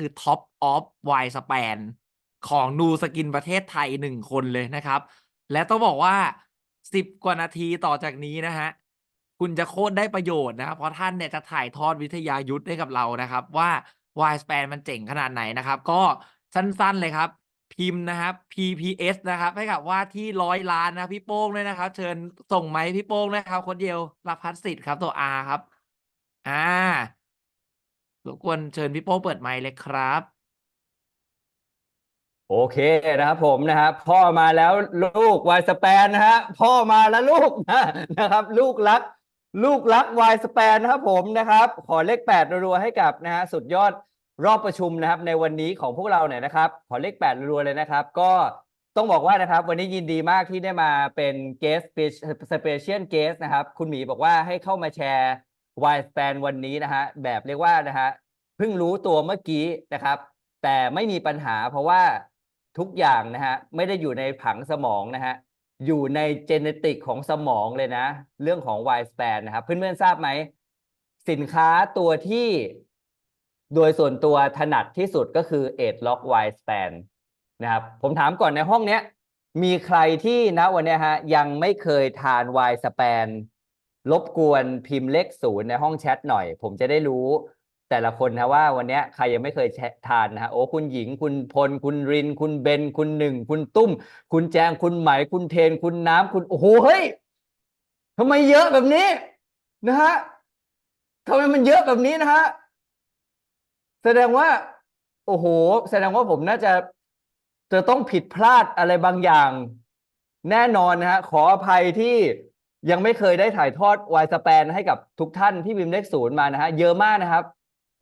คือ Top of Y Span ของนูสกินประเทศไทยหนึ่งคนเลยนะครับ และต้องบอกว่าสิบกว่านาทีต่อจากนี้นะฮะ คุณจะโคตรได้ประโยชน์นะครับ เพราะท่านเนี่ยจะถ่ายทอดวิทยายุทธ์ให้กับเรานะครับ ว่า Y span มันเจ๋งขนาดไหนนะครับ ก็สั้นๆเลยครับ พิมพ์นะครับ PPS นะครับ ให้กับว่าที่ร้อยล้านนะพี่โป้งด้วยนะครับ เชิญส่งไหมพี่โป้งนะครับ คนเดียวรับพัสสิทธิ์ครับตัว R ครับ อ่า รบกวนเชิญพี่โป้เปิดไมค์เลยครับ โอเคนะครับผมนะครับพ่อมาแล้วลูกวายสแปนนะฮะพ่อมาแล้วลูกนะนะครับ ลูกรัก ลูกรักวายสแปนนะครับผมนะครับ ขอเลขแปดรัวๆให้กับนะฮะสุดยอดรอบประชุมนะครับ ในวันนี้ของพวกเราเนี่ยนะครับ ขอเลขแปดรัวๆเลยนะครับ ก็ต้องบอกว่านะครับ วันนี้ยินดีมากที่ได้มาเป็นเกสสเปเชียลเกสนะครับ คุณหมีบอกว่าให้เข้ามาแชร์ วายสแปนวันนี้นะฮะแบบเรียกว่านะฮะเพิ่งรู้ตัวเมื่อกี้นะครับ แต่ไม่มีปัญหาเพราะว่าทุกอย่างนะฮะไม่ได้อยู่ในผังสมองนะฮะอยู่ในเจเนติกของสมองเลยนะ เรื่องของ Y span นะครับ เพื่อนๆทราบไหม สินค้าตัวที่โดยส่วนตัวถนัดที่สุดก็คือ 8 lock Y span นะครับ ผมถามก่อนในห้องเนี้ย มีใครที่ณวันนี้ฮะยังไม่เคยทาน Y span รบกวนพิมพ์เลขศูนย์ในห้องแชทหน่อย ผมจะได้รู้ แต่ละคนนะว่าวันนี้ใครยังไม่เคยทานนะฮะโอ้คุณหญิงคุณพล คุณริน คุณเบน คุณหนึ่ง คุณตุ้ม คุณแจง คุณไหม คุณเทน คุณน้ำคุณโอ้โหเฮ้ยทำไมเยอะแบบนี้นะฮะทำไมมันเยอะแบบนี้นะฮะแสดงว่า โอ้โห แสดงว่าผมน่าจะจะต้องผิดพลาดอะไรบางอย่าง แน่นอนนะฮะขออภัยที่ ยังไม่เคยได้ถ่ายทอดวายสแปนให้กับทุกท่านที่พิมพ์เลขศูนย์มานะฮะเยอะมากนะครับ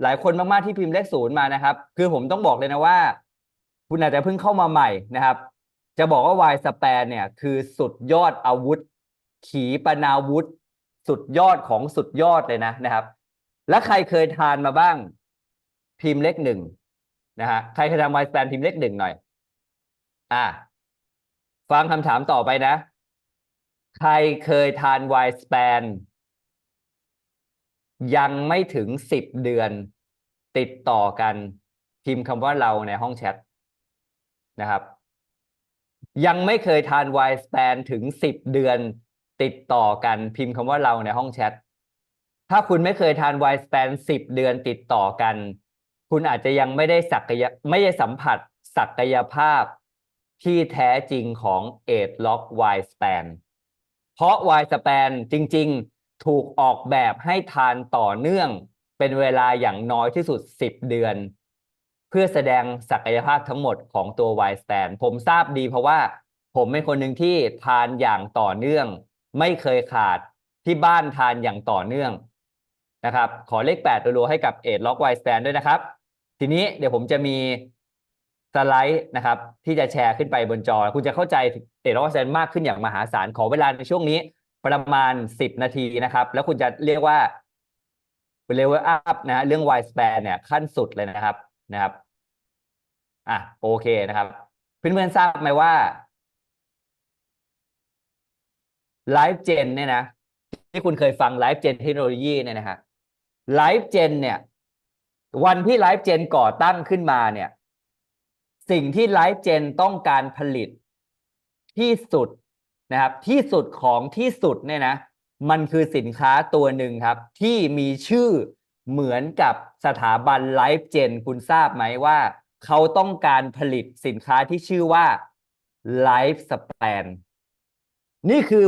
หลายคนมากๆที่พิมพ์เลขศูนย์มานะครับ คือผมต้องบอกเลยนะว่า คุณอาจจะเพิ่งเข้ามาใหม่นะครับ จะบอกว่าวายสแปนเนี่ยคือสุดยอดอาวุธ ขีปนาวุธ สุดยอดของสุดยอดเลยนะนะครับ แล้วใครเคยทานมาบ้าง พิมพ์เลขหนึ่งนะฮะใครเคยทำวายสแปนพิมพ์เลขหนึ่งหน่อย อ่าฟังคำถามต่อไปนะ ใครเคยทานไวน์สเปนยังไม่ถึงสิบเดือน ติดต่อกันพิมพ์คำว่าเราในห้องแชทนะครับ ยังไม่เคยทานไวน์สเปนถึงสิบเดือน ติดต่อกันพิมพ์คำว่าเราในห้องแชทถ้าคุณไม่เคยทานไวน์สเปนสิบเดือนติดต่อกัน คุณอาจจะยังไม่ได้ศักยไม่ได้สัมผัสศักยภาพที่แท้จริงของเอดล็อกไวสแปน เพราะไวสแปนจริง ๆ ถูกออกแบบให้ทานต่อเนื่องเป็นเวลาอย่างน้อยที่สุด 10 เดือน เพื่อแสดงศักยภาพทั้งหมดของตัวไวสแปนผมทราบดีเพราะว่าผมเป็นคนหนึ่งที่ทานอย่างต่อเนื่อง ไม่เคยขาดที่บ้านทานอย่างต่อเนื่องนะครับ ขอเลข8ตัวรัวให้กับเอ็ดล็อกไวสแปนด้วยนะครับ ทีนี้เดี๋ยวผมจะมี สไลด์นะครับที่จะแชร์ขึ้นไปบนจอ คุณจะเข้าใจเอทร้อยเซนมากขึ้นอย่างมหาศาลขอเวลาในช่วงนี้ประมาณ 10 นาทีนะครับ แล้วคุณจะเรียกว่าเลเวลอัพนะเรื่อง Y span เนี่ยขั้นสุดเลยนะครับนะครับอะโอเคนะครับ เพื่อนๆทราบไหมว่าไลฟ์เจนเนี่ยนะที่คุณเคยฟังไลฟ์เจนเทคโนโลยีเนี่ยนะฮะไลฟ์เจนเนี่ย วันที่ไลฟ์เจนก่อตั้งขึ้นมาเนี่ย สิ่งที่ไลฟ์เจนต้องการผลิตที่สุดนะครับ ที่สุดของที่สุดเนี่ยนะ มันคือสินค้าตัวหนึ่งครับ ที่มีชื่อเหมือนกับสถาบันไลฟ์เจนคุณทราบไหมว่า เขาต้องการผลิตสินค้าที่ชื่อว่าไลฟ์สแปนนี่คือ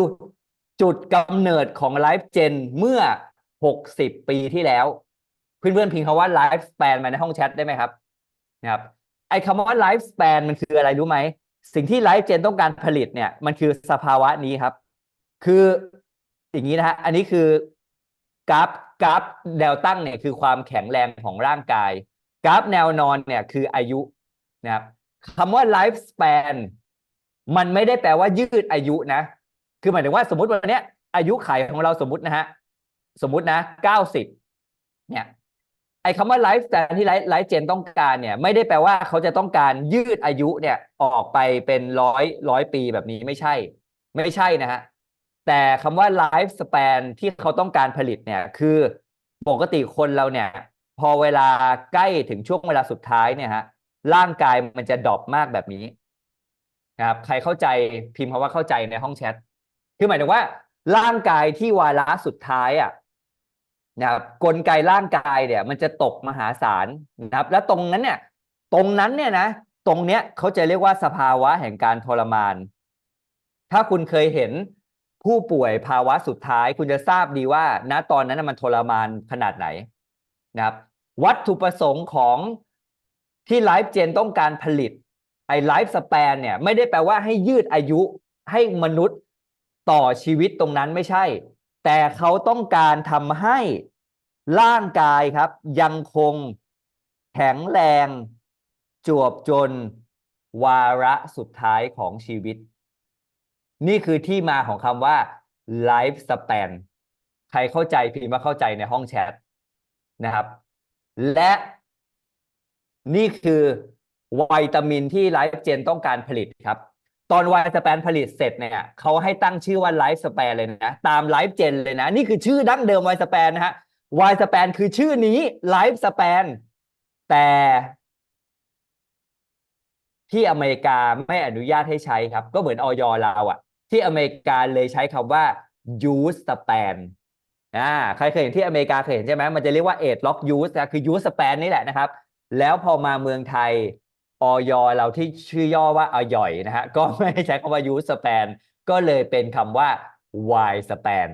จุดกำเนิดของไลฟ์เจนเมื่อ 60 ปีที่แล้ว เพื่อนๆพิมพ์คำว่าไลฟ์ส p ปนมาในห้องแชทได้ไหมครับนะครับ ไอ้คำว่าไลฟ์ส p ปนมันคืออะไรรู้ไหม สิ่งที่ไลฟ์เจนต้องการผลิตเนี่ย มันคือสภาวะนี้ครับ คืออย่างนี้นะฮะ อันนี้คือกราฟกราฟแนวตั้งเนี่ยคือความแข็งแรงของร่างกาย กราฟแนวนอนเนี่ยคืออายุนะครับคำว่าไลฟ์ส p ปนมันไม่ได้แปลว่ายืดอายุนะ คือหมายถึงว่าสมมติวันนี้อายุขัยของเราสมมตินะฮะ สมมตินะเก้าสิบเนี่ย ไอ้คำว่าไลฟ์สไตล์ที่ไลฟ์ไลฟ์เจนต้องการเนี่ย ไม่ได้แปลว่าเขาจะต้องการยืดอายุเนี่ยออกไปเป็นร้อยร้อยปีแบบนี้ไม่ใช่ ไม่ใช่นะฮะแต่คำว่าไลฟ์สเปนที่เขาต้องการผลิตเนี่ยคือปกติคนเราเนี่ย พอเวลาใกล้ถึงช่วงเวลาสุดท้ายเนี่ยฮะร่างกายมันจะดรอปมากแบบนี้นะครับใครเข้าใจพิมพ์คำว่าเข้าใจในห้องแชทคือหมายถึงว่า ร่างกายที่วาระสุดท้ายอะ นะครับกลไกร่างกายเนี่ย มันจะตกมหาศาลนะครับ แล้วตรงนั้นเนี่ย ตรงนั้นเนี่ยนะ ตรงเนี้ยเขาจะเรียกว่าสภาวะแห่งการทรมาน ถ้าคุณเคยเห็นผู้ป่วยภาวะสุดท้าย คุณจะทราบดีว่า ณตอนนั้นมันทรมานขนาดไหนนะครับ วัตถุประสงค์ของที่ไลฟ์เจนต้องการผลิตไอ้ไลฟ์สเปนเนี่ยไม่ได้แปลว่าให้ยืดอายุให้มนุษย์ต่อชีวิตตรงนั้นไม่ใช่ แต่เขาต้องการทำให้ร่างกายครับ ยังคงแข็งแรง จวบจนวาระสุดท้ายของชีวิต นี่คือที่มาของคำว่า life span ใครเข้าใจพิมพ์ว่าเข้าใจในห้องแชทนะครับ และนี่คือวิตามินที่ไลฟ์เจนต้องการผลิตครับ ตอนไวสแปนผลิตเสร็จเนี่ยเขาให้ตั้งชื่อว่าไลฟ์สแปนเลยนะ ตามไลฟ์เจนเลยนะ นี่คือชื่อดั้งเดิมไวสแปนนะฮะไวสแปนคือชื่อนี้ไลฟ์สแปนแต่ที่อเมริกาไม่อนุญาตให้ใช้ครับ ก็เหมือนออยเราอะที่อเมริกาเลยใช้คำว่า use span อ่าใครเคยเห็นที่อเมริกาเคยเห็นใช่ไหมมันจะเรียกว่า age lock use นะคือ use span นี่แหละนะครับ แล้วพอมาเมืองไทย ออยเราที่ชื่อย่อว่าอย่อยนะฮะก็ไม่ใช้คำว่า use span ก็เลยเป็นคำว่า y span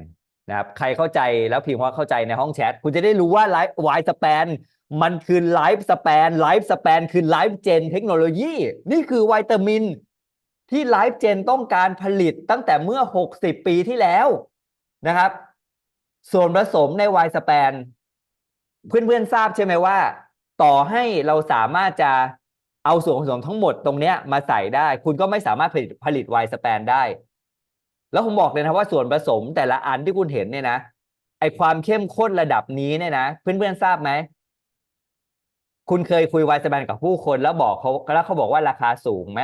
นะครับใครเข้าใจแล้วพิมพ์ว่าเข้าใจในห้องแชท คุณจะได้รู้ว่า life y span มันคือ life span life span คือ life gen เทคโนโลยีนี่คือวิตามิน ที่ Life Gen ต้องการผลิตตั้งแต่เมื่อ 60 ปีที่แล้วนะครับ ส่วนผสมในไวสแปนเพื่อนๆทราบใช่ไหมว่า ต่อให้เราสามารถจะ เอาส่วนผสมทั้งหมดตรงเนี้ยมาใส่ได้ คุณก็ไม่สามารถผลิตผลิตไวสแปนได้ แล้วผมบอกเลยนะว่าส่วนผสมแต่ละอันที่คุณเห็นเนี่ยนะไอความเข้มข้นระดับนี้เนี่ยนะเพื่อนๆทราบไหมคุณเคยคุยไวสแปนกับผู้คนแล้วบอกเขาแล้วเขาบอกว่าราคาสูงไหม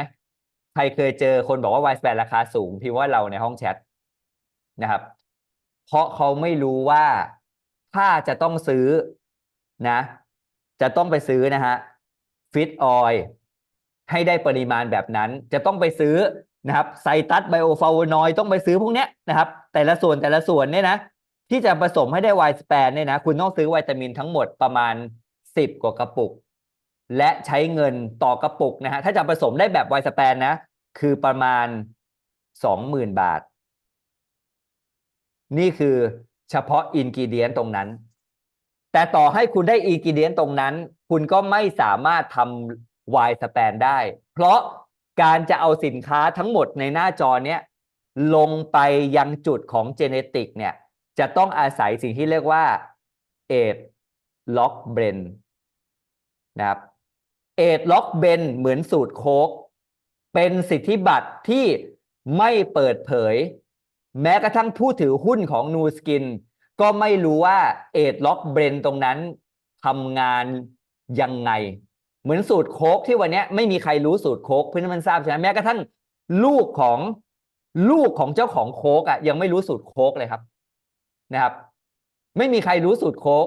ใครเคยเจอคนบอกว่าไวสแปนราคาสูงพิมพ์ว่าเราในห้องแชทนะครับ เพราะเขาไม่รู้ว่าถ้าจะต้องซื้อนะ จะต้องไปซื้อนะฮะ ฟิตออยให้ได้ปริมาณแบบนั้น จะต้องไปซื้อนะครับไซตัสไบโอฟลาวโนอยต้องไปซื้อพวกเนี้ยนะครับ แต่ละส่วนแต่ละส่วนเนี่ยนะ ที่จะผสมให้ได้ไวสแปนเนี่ยนะ คุณต้องซื้อวิตามินทั้งหมดประมาณสิบกว่ากระปุก และใช้เงินต่อกระปุกนะฮะถ้าจะผสมได้แบบไวสแปนนะ คือประมาณสองหมื่นบาท นี่คือเฉพาะอินกิเดียนตรงนั้น แต่ต่อให้คุณได้อินกิเดียนตรงนั้น คุณก็ไม่สามารถทำไวสแปนได้ เพราะการจะเอาสินค้าทั้งหมดในหน้าจอเนี้ยลงไปยังจุดของเจเนติกเนี่ยจะต้องอาศัยสิ่งที่เรียกว่าเอดล็อกเบรนนะครับเอดล็อกเบนเหมือนสูตรโค้กเป็นสิทธิบัตรที่ไม่เปิดเผย แม้กระทั่งผู้ถือหุ้นของนูสกิน ก็ไม่รู้ว่าเอดล็อกเบรนตรงนั้นทำงานยังไง เหมือนสูตรโค้กที่วันนี้ไม่มีใครรู้สูตรโค้กเพื่อนมันทราบใช่ไหมแม้กระทั่งลูกของลูกของเจ้าของโค้กอะยังไม่รู้สูตรโค้กเลยครับนะครับ ไม่มีใครรู้สูตรโค้ก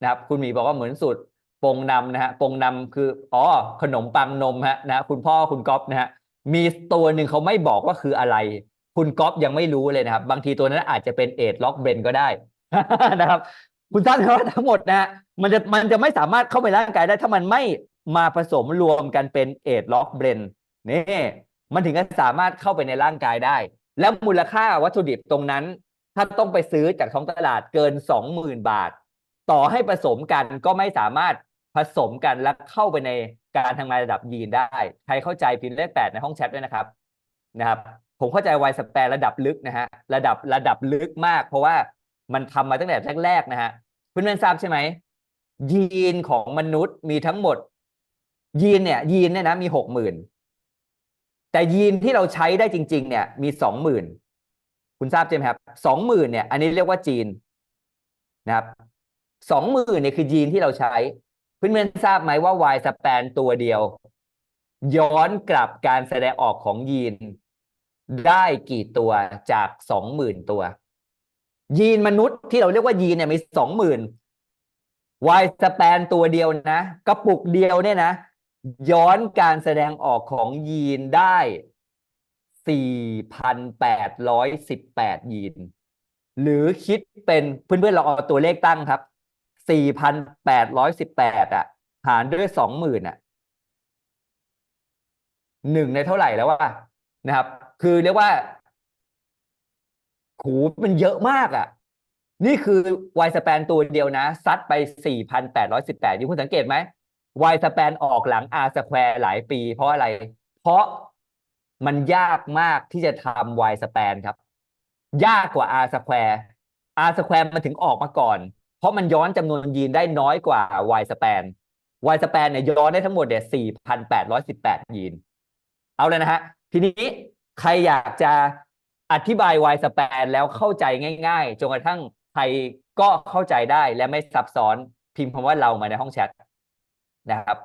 นะครับ คุณหมีบอกว่าเหมือนสูตรปงนำนะฮะปงนำคืออ๋อขนมปังนมฮะนะคุณพ่อคุณก๊อฟนะฮะมีตัวหนึ่งเขาไม่บอกว่าคืออะไร คุณก๊อฟยังไม่รู้เลยนะครับ บางทีตัวนั้นอาจจะเป็นเอดล็อกเบรนก็ได้ นะครับ คุณท่านว่าทั้งหมดนะฮะมันจะมันจะไม่สามารถเข้าไปร่างกายได้ ถ้ามันไม่มาผสมรวมกันเป็นเอดล็อกเบรนนี่มันถึงจะสามารถเข้าไปในร่างกายได้ แล้วมูลค่าวัตถุดิบตรงนั้น ถ้าต้องไปซื้อจากท้องตลาดเกินสองหมื่นบาท ต่อให้ผสมกันก็ไม่สามารถผสมกันและเข้าไปในการทำงานระดับยีนได้ ใครเข้าใจพิมพ์เลขแปดในห้องแชทด้วยนะครับนะครับ ผมเข้าใจไวสแปรระดับลึกนะฮะระดับระดับลึกมาก เพราะว่า มันทำมาตั้งแต่แรกๆนะฮะเพื่อนๆทราบใช่ไหมยีนของมนุษย์มีทั้งหมด ยีนเนี่ยยีนเนี่ยนะมีหกหมื่นแต่ยีนที่เราใช้ได้จริง ๆ เนี่ย มีสองหมื่นคุณทราบใช่ไหมครับสองหมื่นเนี่ย อันนี้เรียกว่าจีนนะครับสองหมื่นเนี่ยคือยีนที่เราใช้ เพื่อนๆทราบไหมว่าวายสแปนตัวเดียว ย้อนกลับการแสดงออกของยีนได้กี่ตัวจากสองหมื่นตัว ยีนมนุษย์ที่เราเรียกว่ายีนเนี่ยมีสองหมื่นวายสแปนตัวเดียวนะกระปุกเดียวเนี่ยนะ ย้อนการแสดงออกของยีนได้ 4,818 ยีน หรือคิดเป็นเพื่อนๆเราเอาตัวเลขตั้งครับ 4,818 อะ หารด้วย 20,000อะหนึ่งในเท่าไหร่แล้ววะนะครับ คือเรียกว่า โหมันเยอะมากอะ นี่คือวายสแปนตัวเดียวนะ ซัดไป 4,818อยู่คุณสังเกตไหมวายสแปนออกหลัง R สแควร์หลายปี เพราะอะไร เพราะมันยากมากที่จะทำ Y สแปนครับ ยากกว่า R สแควร์ R สแควร์มันถึงออกมาก่อน เพราะมันย้อนจำนวนยีนได้น้อยกว่า Y สแปน Y สแปนเนี่ยย้อนได้ทั้งหมดเนี่ย4,818ยีน เอาเลยนะฮะ ทีนี้ใครอยากจะ อธิบาย Y สแปนแล้วเข้าใจง่าย ๆ จนกระทั่งใครก็เข้าใจได้และไม่ซับซ้อนพิมพ์คำว่าเรามาในห้องแชทนะครับ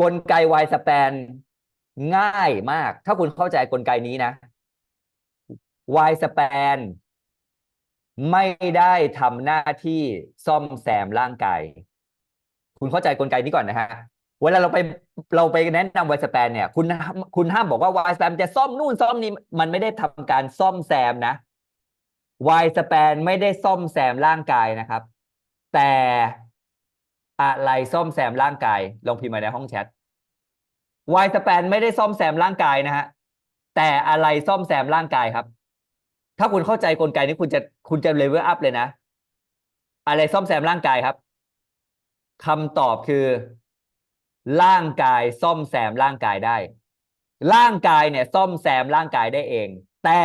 กลไก Y สแปนง่ายมาก ถ้าคุณเข้าใจกลไกนี้นะ Y สแปนไม่ได้ทำหน้าที่ซ่อมแซมร่างกาย คุณเข้าใจกลไกนี้ก่อนนะฮะ เวลาเราไปเราไปแนะนำ Y สแปนเนี่ย คุณคุณห้ามบอกว่า Y สแปนจะซ่อมนู่นซ่อมนี่มันไม่ได้ทำการซ่อมแซมนะ Y สแปนไม่ได้ซ่อมแซมร่างกายนะครับ แต่อะไรซ่อมแซมร่างกายลองพิมพ์มาในห้องแชท Y สแปนไม่ได้ซ่อมแซมร่างกายนะฮะแต่อะไรซ่อมแซมร่างกายครับ ถ้าคุณเข้าใจกลไกนี้คุณจะคุณจะเลเวลอัพเลยนะ อะไรซ่อมแซมร่างกายครับคำตอบคือ ร่างกายซ่อมแซมร่างกายได้ ร่างกายเนี่ยซ่อมแซมร่างกายได้เอง แต่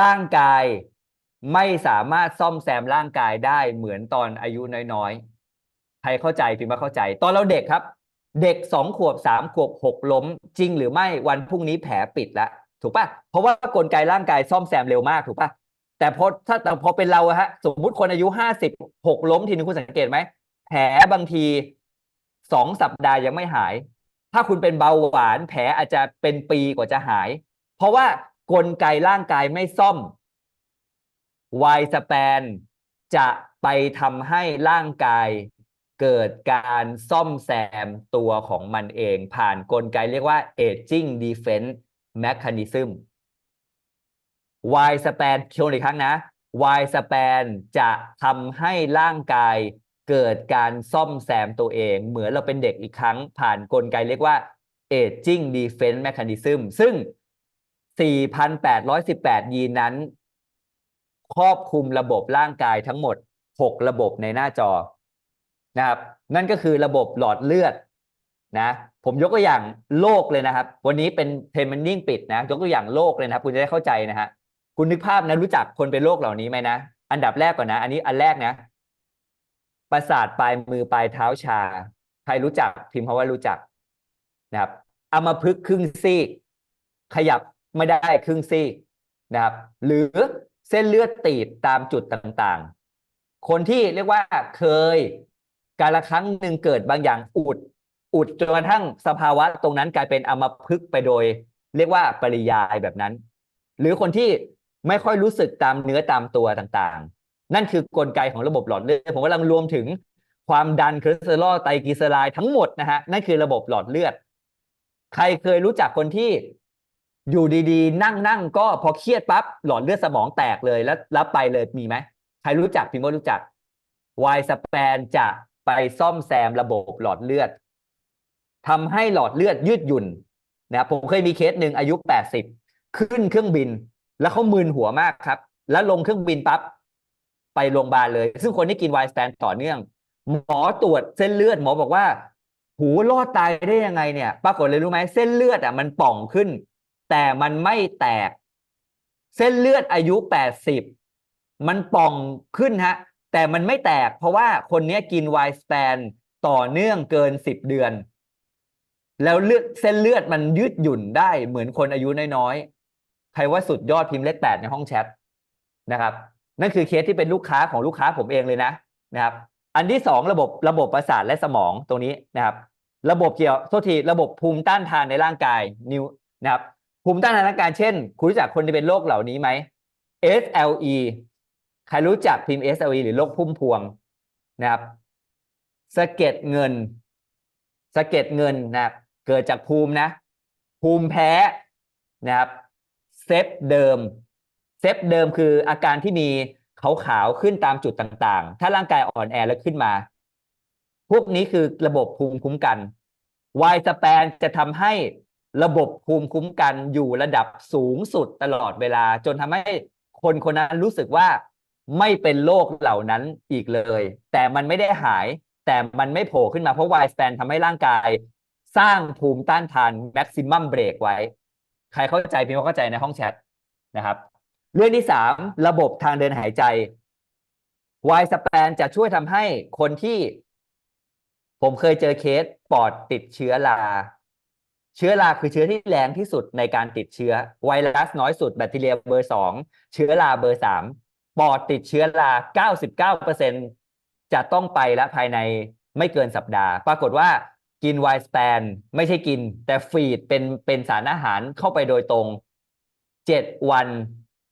ร่างกายไม่สามารถซ่อมแซมร่างกายได้เหมือนตอนอายุน้อยๆ ใครเข้าใจพิมพ์ว่าเข้าใจ ตอนเราเด็กครับ เด็กสองขวบสามขวบหกล้ม จริงหรือไม่วันพรุ่งนี้แผลปิดแล้วถูกปะเพราะว่ากลไกร่างกายซ่อมแซมเร็วมากถูกปะแต่พอถ้าแต่พอเป็นเราฮะ สมมุติคนอายุห้าสิบหกล้มทีนึงคุณสังเกตไหมแผลบางที สองสัปดาห์ยังไม่หาย ถ้าคุณเป็นเบาหวานแผลอาจจะเป็นปีกว่าจะหาย เพราะว่ากลไกร่างกายไม่ซ่อม Y สแปนจะไปทำให้ร่างกายเกิดการซ่อมแซมตัวของมันเอง ผ่านกลไกเรียกว่า aging defense mechanism Y สแปนชวนอีกครั้งนะ Y สแปนจะทำให้ร่างกาย เกิดการซ่อมแซมตัวเอง เหมือนเราเป็นเด็กอีกครั้งผ่านกลไกเรียกว่า aging defense mechanism ซึ่ง 4,818 ยีนนั้น ครอบคลุมระบบร่างกายทั้งหมด 6 ระบบในหน้าจอนะครับ นั่นก็คือระบบหลอดเลือดนะผมยกตัวอย่างโลกเลยนะครับ วันนี้เป็นเทนมันนิ่งปิดนะ ยกตัวอย่างโลกเลยนะครับ คุณจะได้เข้าใจนะฮะคุณนึกภาพนะรู้จักคนเป็นโรคเหล่านี้ไหมนะ อันดับแรกก่อนนะ อันนี้อันแรกนะ ประสาทปลายมือปลายเท้าชา ใครรู้จักพิมพ์คำว่ารู้จักนะครับเอามาพึกครึ่งซีก ขยับไม่ได้ครึ่งซีกนะครับ หรือเส้นเลือดตีบตามจุดต่างๆ คนที่เรียกว่าเคยการละครั้งหนึ่งเกิดบางอย่างอุด อุดจนกระทั่งสภาวะตรงนั้นกลายเป็นอัมพฤกไปโดย เรียกว่าปริยายแบบนั้น หรือคนที่ไม่ค่อยรู้สึกตามเนื้อตามตัวต่างๆ นั่นคือกลไกของระบบหลอดเลือดผมกำลังรวมถึงความดันคอเลสเตอรอลไตรกลีเซอไรด์ทั้งหมดนะฮะนั่นคือระบบหลอดเลือด ใครเคยรู้จักคนที่อยู่ดีๆ นั่งนั่งก็พอเครียดปั๊บหลอดเลือดสมองแตกเลยแล้วรับไปเลยมีไหมใครรู้จักพิมพ์ว่ารู้จัก Y สแปนจะไปซ่อมแซมระบบหลอดเลือดทำให้หลอดเลือดยืดหยุ่นนะผมเคยมีเคสหนึ่งอายุ80ขึ้นเครื่องบิน แล้วเขามึนหัวมากครับ แล้วลงเครื่องบินปั๊บ ไปโรงพยาบาลเลย ซึ่งคนที่กิน Y สแปนต่อเนื่อง หมอตรวจเส้นเลือดหมอบอกว่า หูรอดตายได้ยังไงเนี่ย ปรากฏเลยรู้ไหมเส้นเลือดอะมันป่องขึ้น แต่มันไม่แตก เส้นเลือดอายุ80มันป่องขึ้นฮะ แต่มันไม่แตก เพราะว่าคนนี้กิน Y span ต่อเนื่องเกิน10เดือน แล้วเลือดเส้นเลือดมันยืดหยุ่นได้เหมือนคนอายุน้อยๆใครว่าสุดยอดพิมพ์เลขแปดในห้องแชทนะครับ นั่นคือเคสที่เป็นลูกค้าของลูกค้าผมเองเลยนะนะครับ อันที่สองระบบระบบประสาทและสมองตรงนี้นะครับ ระบบเกี่ยวโทษทีระบบภูมิต้านทานในร่างกายนิวนะครับภูมิต้านทานร่างกายเช่น คุณรู้จักคนที่เป็นโรคเหล่านี้ไหม SLE ใครรู้จักพิมพ์ SLE หรือโรคพุ่มพวงนะครับสะเก็ดเงินสะเก็ดเงินนะครับเกิดจากภูมินะ ภูมิแพ้นะครับเซฟเดิม เซฟเดิมคืออาการที่มีขาวๆขึ้นตามจุดต่างๆ ถ้าร่างกายอ่อนแอแล้วขึ้นมา พวกนี้คือระบบภูมิคุ้มกันไวสแปนจะทำให้ระบบภูมิคุ้มกันอยู่ระดับสูงสุดตลอดเวลา จนทำให้คนคนนั้นรู้สึกว่าไม่เป็นโรคเหล่านั้นอีกเลย แต่มันไม่ได้หาย แต่มันไม่โผล่ขึ้นมาเพราะไวสแปนทำให้ร่างกาย สร้างภูมิต้านทานแม็กซิมัมเบรกไว้ ใครเข้าใจพิมพ์ว่เข้าใจในห้องแชทนะครับ เรื่องที่สามระบบทางเดินหายใจไวสแปนจะช่วยทำให้คนที่ ผมเคยเจอเคสปอดติดเชื้อราเชื้อราคือเชื้อที่แรงที่สุดในการติดเชื้อ ไวรัสน้อยสุดแบคทีเรียเบอร์สองเชื้อราเบอร์สามปอดติดเชื้อราเก้าสิบเก้าเปอร์เซ็นจะต้องไปแล้วภายในไม่เกินสัปดาห์ ปรากฏว่ากินไวสแปนไม่ใช่กิน แต่ฟีดเป็นเป็นสารอาหารเข้าไปโดยตรงเจ็ดวัน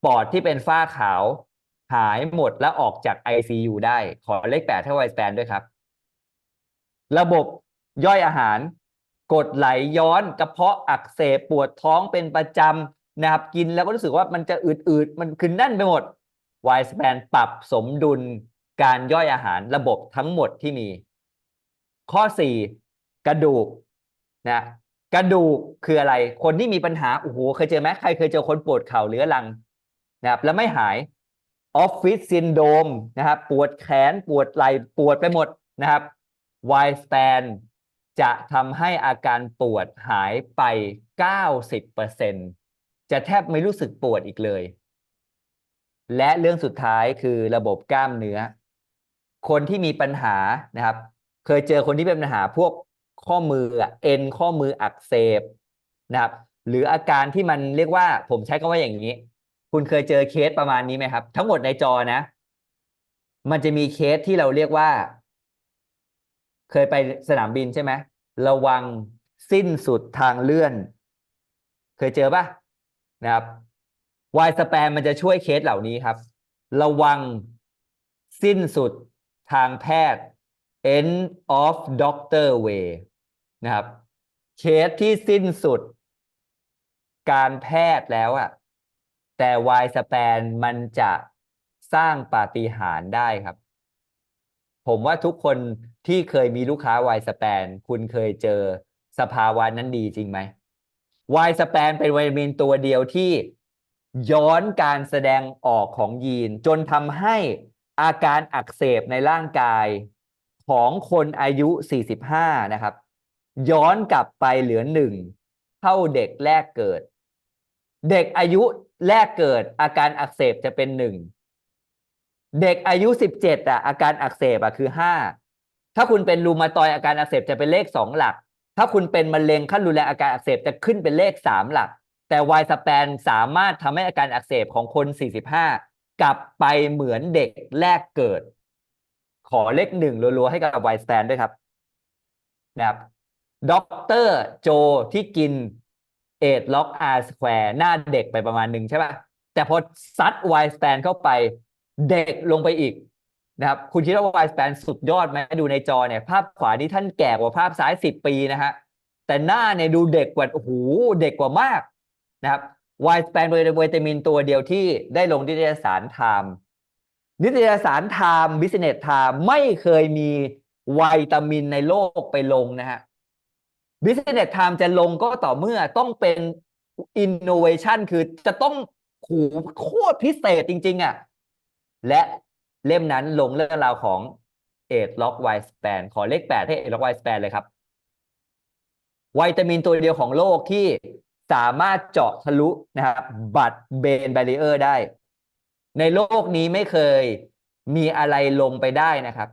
ปอดที่เป็นฝ้าขาว หายหมดและออกจาก ICU ได้ ขอเลขแปดให้ไวสแปนด้วยครับ ระบบย่อยอาหาร กดไหลย้อนกระเพาะอักเสบปวดท้องเป็นประจำนะครับกินแล้วก็รู้สึกว่ามันจะอืดๆ มันคือแน่นไปหมดไวสแปนปรับสมดุลการย่อยอาหารระบบทั้งหมดที่มี ข้อ 4 กระดูกนะกระดูกคืออะไร คนที่มีปัญหาโอ้โหเคยเจอไหมใครเคยเจอคนปวดเข่าเรื้อรัง นะครับแล้วไม่หายออฟฟิศซินโดรมนะครับปวดแขนปวดไหล่ปวดไปหมดนะครับไวสแปนจะทำให้อาการปวดหายไป 90%จะแทบไม่รู้สึกปวดอีกเลย และเรื่องสุดท้ายคือระบบกล้ามเนื้อ คนที่มีปัญหานะครับ เคยเจอคนที่เป็นปัญหาพวกข้อมือเอ็นข้อมืออักเสบนะครับ หรืออาการที่มันเรียกว่าผมใช้คำว่าอย่างนี้ คุณเคยเจอเคสประมาณนี้ไหมครับ ทั้งหมดในจอนะ มันจะมีเคสที่เราเรียกว่า เคยไปสนามบินใช่ไหมระวังสิ้นสุดทางเลื่อน เคยเจอปะนะครับวายสแปนมันจะช่วยเคสเหล่านี้ครับ ระวังสิ้นสุดทางแพทย์ end of doctor way นะครับ เคสที่สิ้นสุด การแพทย์แล้วอะ แต่วายสแปนมันจะสร้างปาฏิหาริย์ได้ครับ ผมว่าทุกคนที่เคยมีลูกค้าวายสแปนคุณเคยเจอสภาวะนั้นดีจริงไหมวายสแปนเป็นวิตามินตัวเดียวที่ย้อนการแสดงออกของยีน จนทำให้อาการอักเสบในร่างกายของคนอายุ 45 นะครับ ย้อนกลับไปเหลือหนึ่งเท่าเด็กแรกเกิด เด็กอายุแรกเกิดอาการอักเสบจะเป็นหนึ่งเด็กอายุ17อะอาการอักเสบอะคือ5ถ้าคุณเป็นรูมาตอยอาการอักเสบจะเป็นเลข2หลัก ถ้าคุณเป็นมะเร็งขั้นรุนแรงอาการอักเสบจะขึ้นเป็นเลข3หลัก แต่ไวสแปนสามารถทำให้อาการอักเสบของคน45กลับไปเหมือนเด็กแรกเกิด ขอเลขหนึ่งรัวๆให้กับไวสแปนด้วยครับนะครับด็อกเตอร์โจที่กิน เอทล็อกอาร์สแควร์หน้าเด็กไปประมาณหนึ่งใช่ป่ะ แต่พอซัดไวสแปนเข้าไปเด็กลงไปอีกนะครับ คุณคิดว่าไวสแปนสุดยอดไหมดูในจอเนี่ย ภาพขวานี่ท่านแก่กว่าภาพซ้ายสิบปีนะฮะ แต่หน้าเนี่ยดูเด็กกว่า โอ้โห เด็กกว่ามากนะครับไวสแปนเป็นวิตามินตัวเดียวที่ได้ลงนิตยสารไทม์นิตยสารไทม์บิสเนสไทม์ไม่เคยมีวิตามินในโลกไปลงนะฮะ Business Time จะลงก็ต่อเมื่อต้องเป็น innovation คือจะต้องขูโคตรพิเศษจริง ๆอะ และเล่มนั้นลงเรื่องราวของเอ็ดล็อกไวสแปนขอเลขแปดให้เอ็ดล็อกไวสแปนเลยครับ วิตามินตัวเดียวของโลกที่สามารถเจาะทะลุนะครับบัตเบนแบรีเออร์ได้ ในโลกนี้ไม่เคยมีอะไรลงไปได้นะครับ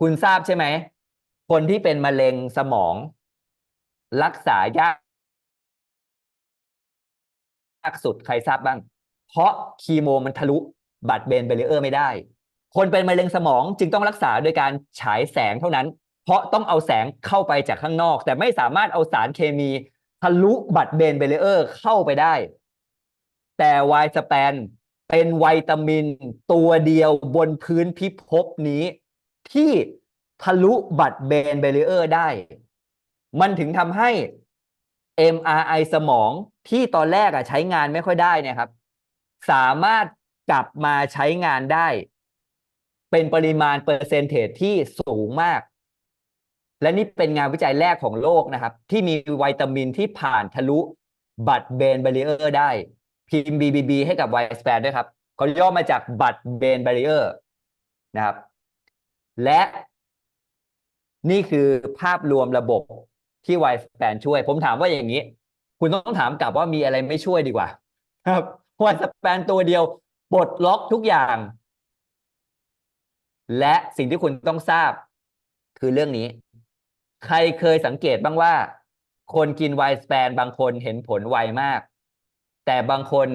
คุณทราบใช่ไหม คนที่เป็นมะเร็งสมอง รักษายากยากสุดใครทราบบ้าง เพราะคีโมมันทะลุบัตรเบนเบรีเออร์ไม่ได้ คนเป็นมะเร็งสมองจึงต้องรักษาโดยการฉายแสงเท่านั้น เพราะต้องเอาแสงเข้าไปจากข้างนอก แต่ไม่สามารถเอาสารเคมีทะลุบัตรเบนเบรีเออร์เข้าไปได้ แต่ไวสแปนเป็นวิตามินตัวเดียวบนพื้นพิภพนี้ ที่ทะลุบัตรเบนเบรีเออร์ได้ มันถึงทำให้ MRI สมองที่ตอนแรกอะใช้งานไม่ค่อยได้นะครับ สามารถกลับมาใช้งานได้ เป็นปริมาณเปอร์เซนเทจที่สูงมาก และนี่เป็นงานวิจัยแรกของโลกนะครับ ที่มีวิตามินที่ผ่านทะลุบัตเบนเบรีเออร์ได้ พิมพ์ BBB ให้กับไวสแปนด้วยครับเขาย่อมาจากบัตเบนเบรีเออร์นะครับ และนี่คือภาพรวมระบบ ที่ไวสแปนช่วย ผมถามว่าอย่างนี้ คุณต้องถามกลับว่ามีอะไรไม่ช่วยดีกว่า ครับไวสแปนตัวเดียวปลดล็อกทุกอย่าง และสิ่งที่คุณต้องทราบ คือเรื่องนี้ ใครเคยสังเกตบ้างว่า คนกินไวสแปนบางคนเห็นผลไวมาก แต่บางคน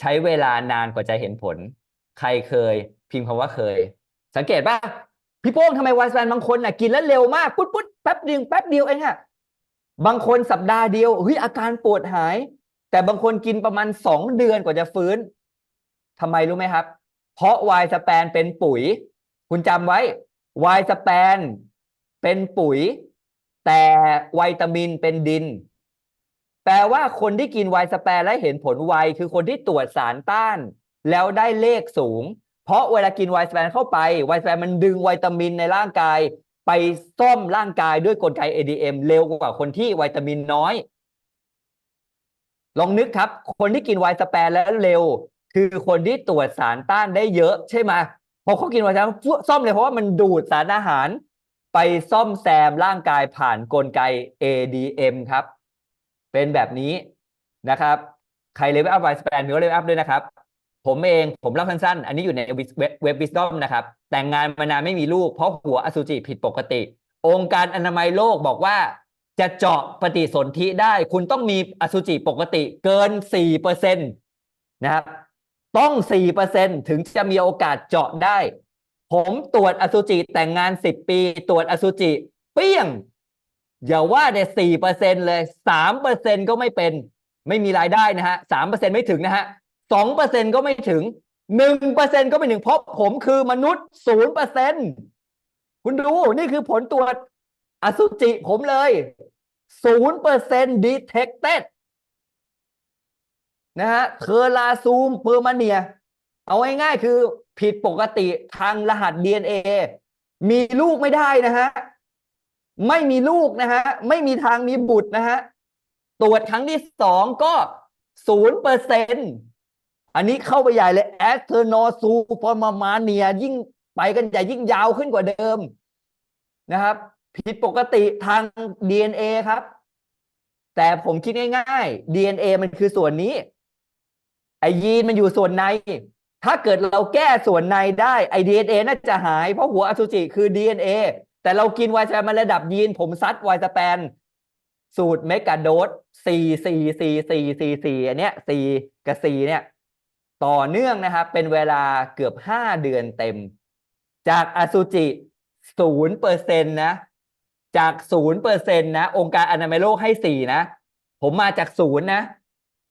ใช้เวลานานกว่าจะเห็นผล ใครเคยพิมพ์คำว่าเคย สังเกตป่ะ พี่โป้งทำไมไวสแปนบางคนน่ะกินแล้วเร็วมากปุ๊ดปุ๊ดแป๊บเดียวแป๊บเดียวเองอะบางคนสัปดาห์เดียวเฮ้ยอาการปวดหาย แต่บางคนกินประมาณสองเดือนกว่าจะฟื้นทำไมรู้ไหมครับ เพราะไวสแปนเป็นปุ๋ย คุณจำไว้ไวสแปนเป็นปุ๋ย แต่วิตามินเป็นดิน แปลว่าคนที่กินไวสแปนและเห็นผลไวคือคนที่ตรวจสารต้าน แล้วได้เลขสูง เพราะเวลากินไวสแปนเข้าไปไวสแปนมันดึงวิตามินในร่างกาย ไปซ่อมร่างกายด้วยกลไก ADM เร็วกว่าคนที่วิตามินน้อย ลองนึกครับ คนที่กินไวสแปนแล้วเร็ว คือคนที่ตรวจสารต้านได้เยอะใช่ไหมพอเขากินไวสแปนซ่อมเลยเพราะว่ามันดูดสารอาหาร ไปซ่อมแซมร่างกายผ่านกลไก ADM ครับ เป็นแบบนี้นะครับ ใครเลเวลอัพไวสแปนมีเลเวลอัพด้วยนะครับ ผมเองผมเล่าสั้นๆ อันนี้อยู่ในเว็บวิสตอมนะครับ แต่งงานมานานไม่มีลูก เพราะหัวอสุจิผิดปกติ องค์การอนามัยโลกบอกว่า จะเจาะปฏิสนธิได้ คุณต้องมีอสุจิปกติเกิน 4%นะครับ ต้อง 4%ถึงจะมีโอกาสเจาะได้ ผมตรวจอสุจิแต่งงาน 10 ปี ตรวจอสุจิ เปี้ยง อย่าว่าแต่สี่เปอร์เซ็นเลยสามเปอร์เซ็นก็ไม่เป็น ไม่มีรายได้นะฮะสามเปอร์เซ็นไม่ถึงนะฮะ สองเปอร์เซ็นก็ไม่ถึงหนึ่งเปอร์เซ็นก็ไม่ถึงเพราะผมคือมนุษย์ศูนย์เปอร์เซ็นคุณดูนี่คือผลตรวจอสุจิผมเลยศูนย์เปอร์เซ็น detected นะฮะเคอร์ลาซูมเปอร์มาเนีย เอาง่ายๆคือผิดปกติทางรหัส DNA มีลูกไม่ได้นะฮะ ไม่มีลูกนะฮะ ไม่มีทางมีบุตรนะฮะ ตรวจครั้งที่สองก็ศูนย์เปอร์เซ็นต์ อันนี้เข้าไปใหญ่เลยแอสเทอร์นอซูปอมามาเนียยิ่งไปกันใหญ่ยิ่งยาวขึ้นกว่าเดิมนะครับ ผิดปกติทาง DNA ครับ แต่ผมคิดง่ายๆ DNA มันคือส่วนนี้ไอยีนมันอยู่ส่วนใน ถ้าเกิดเราแก้ส่วนในได้ไอ DNA น่าจะหาย เพราะหัวอสุจิคือ DNA แต่เรากินไวสแปนมาระดับยีน ผมซัดไวสแปน สูตรเมกะโดสสี่สี่สี่สี่สี่สี่อันเนี้ยสี่กับสี่เนี่ย ต่อเนื่องนะครับ เป็นเวลาเกือบห้าเดือนเต็ม จากอสุจิศูนย์เปอร์เซ็นต์นะ จากศูนย์เปอร์เซ็นต์นะ องค์การอนามัยโลกให้สี่นะ ผมมาจากศูนย์นะ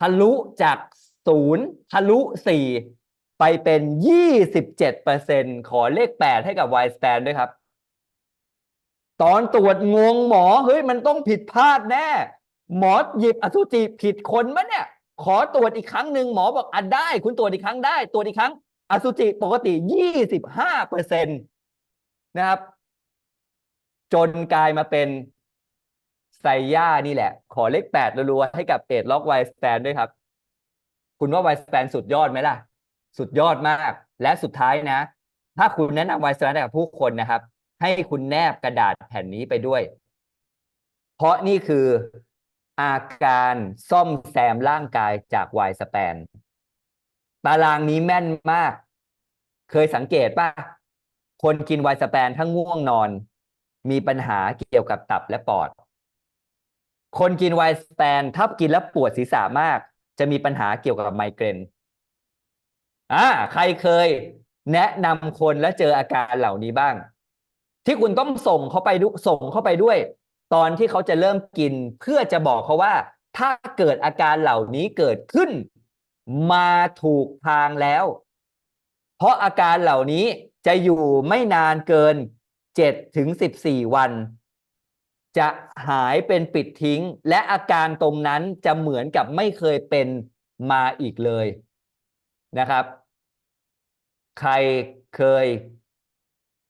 ทะลุจากศูนย์ทะลุสี่ไปเป็นยี่สิบเจ็ดเปอร์เซ็นขอเลขแปดให้กับไวสแปนด้วยครับ ตอนตรวจงงหมอ เฮ้ย มันต้องผิดพลาดแน่ หมอหยิบอสุจิผิดคนมะเนี่ย ขอตรวจอีกครั้งหนึ่งหมอบอกอะได้ คุณตรวจอีกครั้งได้ ตรวจอีกครั้ง อสุจิปกติยี่สิบห้าเปอร์เซ็นตนะครับ จนกลายมาเป็นไซย่านี่แหละ ขอเลขแปดรัวๆให้กับเอ็ดล็อกไวสแปนด้วยครับ คุณว่าไวสแปนสุดยอดไหมล่ะ สุดยอดมาก และสุดท้ายนะ ถ้าคุณแนะนำไวสแปนให้กับผู้คนนะครับ ให้คุณแนบกระดาษแผ่นนี้ไปด้วย เพราะนี่คือ อาการซ่อมแซมร่างกายจากไวสแปน ตารางนี้แม่นมาก เคยสังเกตป่ะ คนกินไวสแปนทั้งง่วงนอน มีปัญหาเกี่ยวกับตับและปอด คนกินไวสแปนถ้ากินแล้วปวดศีรษะมาก จะมีปัญหาเกี่ยวกับไมเกรนอ่าใครเคยแนะนำคนและเจออาการเหล่านี้บ้าง ที่คุณต้องส่งเขาไปดุส่งเข้าไปด้วย ตอนที่เขาจะเริ่มกิน เพื่อจะบอกเขาว่า ถ้าเกิดอาการเหล่านี้เกิดขึ้น มาถูกทางแล้ว เพราะอาการเหล่านี้จะอยู่ไม่นานเกิน7ถึง14วัน จะหายเป็นปิดทิ้ง และอาการตรงนั้นจะเหมือนกับไม่เคยเป็นมาอีกเลยนะครับ ใครเคย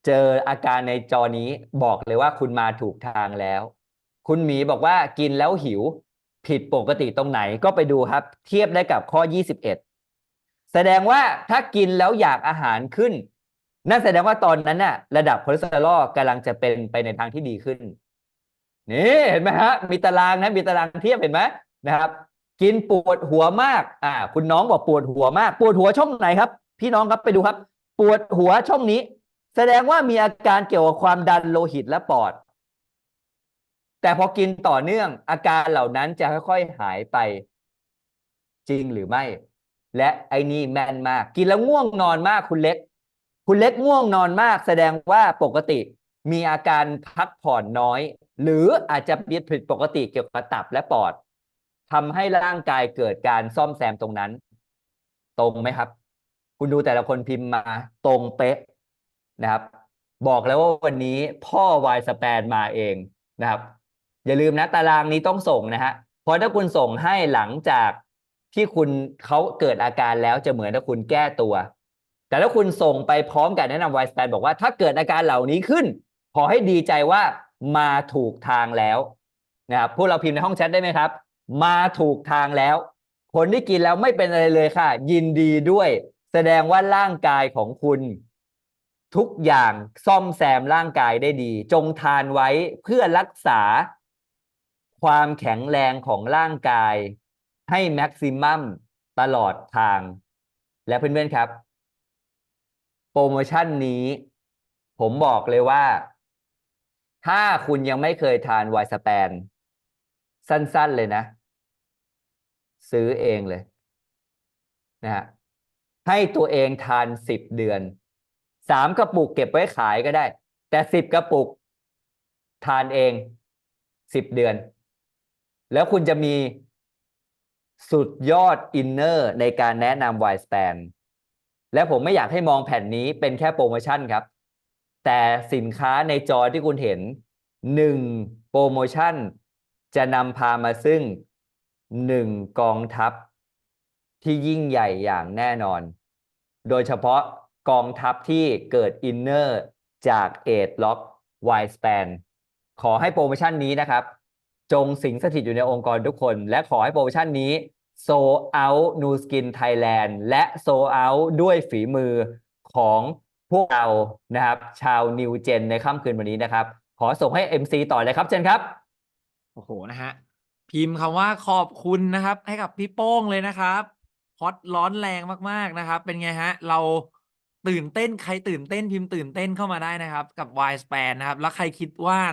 เจออาการในจอนี้บอกเลยว่าคุณมาถูกทางแล้ว คุณหมีบอกว่ากินแล้วหิว ผิดปกติตรงไหนก็ไปดูครับ เทียบได้กับข้อ 21 แสดงว่าถ้ากินแล้วอยากอาหารขึ้น นั่นแสดงว่าตอนนั้นน่ะ ระดับคอเลสเตอรอลกำลังจะเป็นไปในทางที่ดีขึ้นนี่เห็นไหมฮะมีตารางนะมีตารางเทียบเห็นไหมนะครับ กินปวดหัวมาก อ่า คุณน้องบอกปวดหัวมาก ปวดหัวช่องไหนครับ พี่น้องครับไปดูครับ ปวดหัวช่องนี้ แสดงว่ามีอาการเกี่ยวกับความดันโลหิตและปอด แต่พอกินต่อเนื่อง อาการเหล่านั้นจะค่อยๆหายไป จริงหรือไม่ และไอ้นี่แม่นมาก กินแล้วง่วงนอนมากคุณเล็ก คุณเล็กง่วงนอนมาก แสดงว่าปกติมีอาการพักผ่อนน้อย หรืออาจจะมีผิดปกติเกี่ยวกับตับและปอดทำให้ร่างกายเกิดการซ่อมแซมตรงนั้น ตรงไหมครับ คุณดูแต่ละคนพิมพ์มา ตรงเป๊ะ นะครับ บอกแล้วว่าวันนี้พ่อวายสแปนมาเองนะครับ อย่าลืมนะตารางนี้ต้องส่งนะฮะเพราะถ้าคุณส่งให้หลังจากที่คุณเขาเกิดอาการแล้วจะเหมือนถ้าคุณแก้ตัว แต่ถ้าคุณส่งไปพร้อมกับแนะนำไวสแปนบอกว่าถ้าเกิดอาการเหล่านี้ขึ้น ขอให้ดีใจว่ามาถูกทางแล้วนะครับพวกเราพิมพ์ในห้องแชทได้ไหมครับ มาถูกทางแล้ว คนที่กินแล้วไม่เป็นอะไรเลยค่ะ ยินดีด้วย แสดงว่าร่างกายของคุณ ทุกอย่างซ่อมแซมร่างกายได้ดี จงทานไว้เพื่อรักษาความแข็งแรงของร่างกาย ให้แม็กซิมัมตลอดทาง และเพื่อนๆครับ โปรโมชั่นนี้ ผมบอกเลยว่า ถ้าคุณยังไม่เคยทานไวสแปน สั้นๆเลยนะ ซื้อเองเลยนะฮะให้ตัวเองทานสิบเดือน สามกระปุกเก็บไว้ขายก็ได้ แต่สิบกระปุก ทานเองสิบเดือน แล้วคุณจะมีสุดยอดอินเนอร์ในการแนะนำไวสแปนและผมไม่อยากให้มองแผ่นนี้เป็นแค่โปรโมชั่นครับ แต่สินค้าในจอที่คุณเห็นหนึ่งโปรโมชั่น จะนำพามาซึ่งหนึ่งกองทัพที่ยิ่งใหญ่อย่างแน่นอน โดยเฉพาะ กองทัพที่เกิดอินเนอร์จากเอ d ล็อกไวสแปนขอให้โปรโมชั่นนี้นะครับ จงสิงสถิตอยู่ในองค์กรทุกคน และขอให้โปรโมชั่นนี้โซเอานูสกินไทยแลนด์และโซเอาด้วยฝีมือของพวกเรานะครับ ชาวนิวเจนในค่ำคืนวันนี้นะครับ ขอส่งให้ MC ต่อเลยครับเจนครับ โอ้โหนะฮะ พิมพ์คำว่าขอบคุณนะครับ ให้กับพี่โป้งเลยนะครับฮอตร้อนแรงมากๆนะครับ เป็นไงฮะ เรา ตื่นเต้นใครตื่นเต้นพิมพ์ตื่นเต้นเข้ามาได้นะครับ กับ Y Span นะครับ แล้วใครคิดว่า